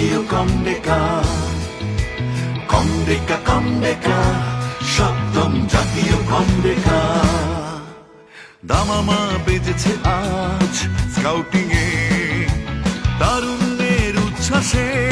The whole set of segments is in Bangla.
জাতীয় কন্ডেকা কন্ডেকা কন্ডেকা সপ্তম জাতীয় কন্ডেকা দামামা বেজেছে আজ স্কাউটিং এ তারুণ্যের উচ্ছ্বাসে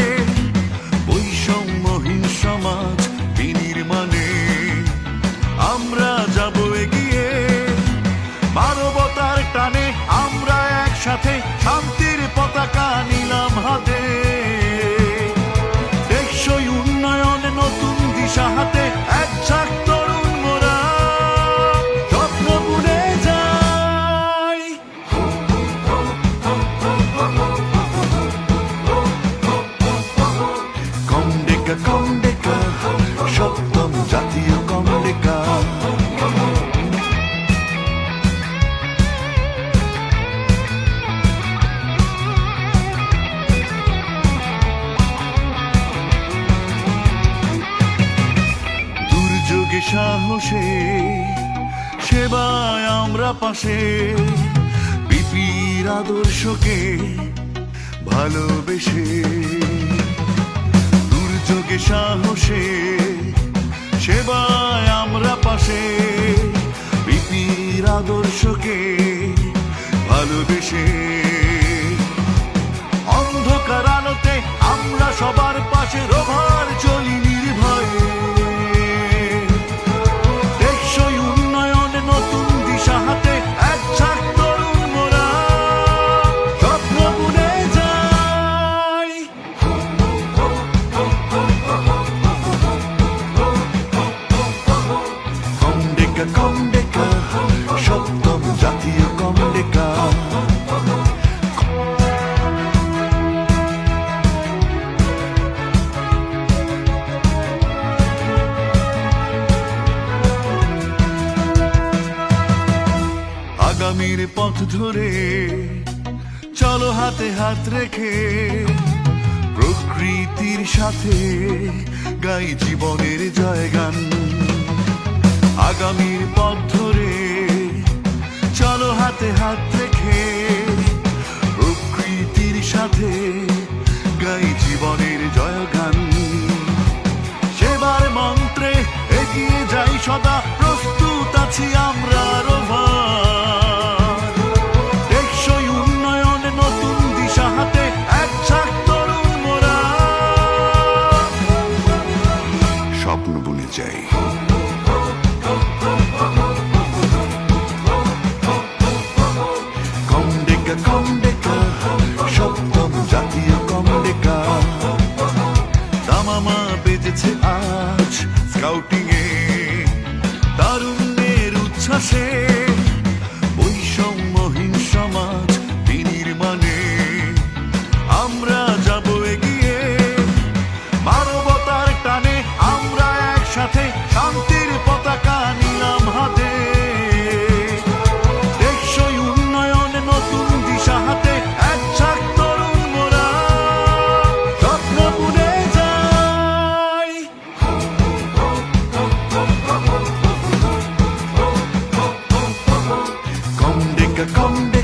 পাশে। বিপির আদর্শকে ভালোবেসে। দুর্যোগে সাহসে সেবায় আমরা পাশে। বিপির আদর্শকে ভালোবেসে। অন্ধকার আলোতে আমরা সবার আগামীর পথ ধরে চলো হাতে হাত রেখে প্রকৃতির সাথে গাই জীবনের জয়গান। আগামীর পথ ধরে চলো হাতে হাত রেখে স্বপ্ন বুনে যাই কন্ডেকা কন্ডেকা সপ্তম জাতীয় কন্ডেকা দামামা বেজেছে আজ স্কাউটিং এ তারুণ্যের উচ্ছ্বাসে gekommen bin.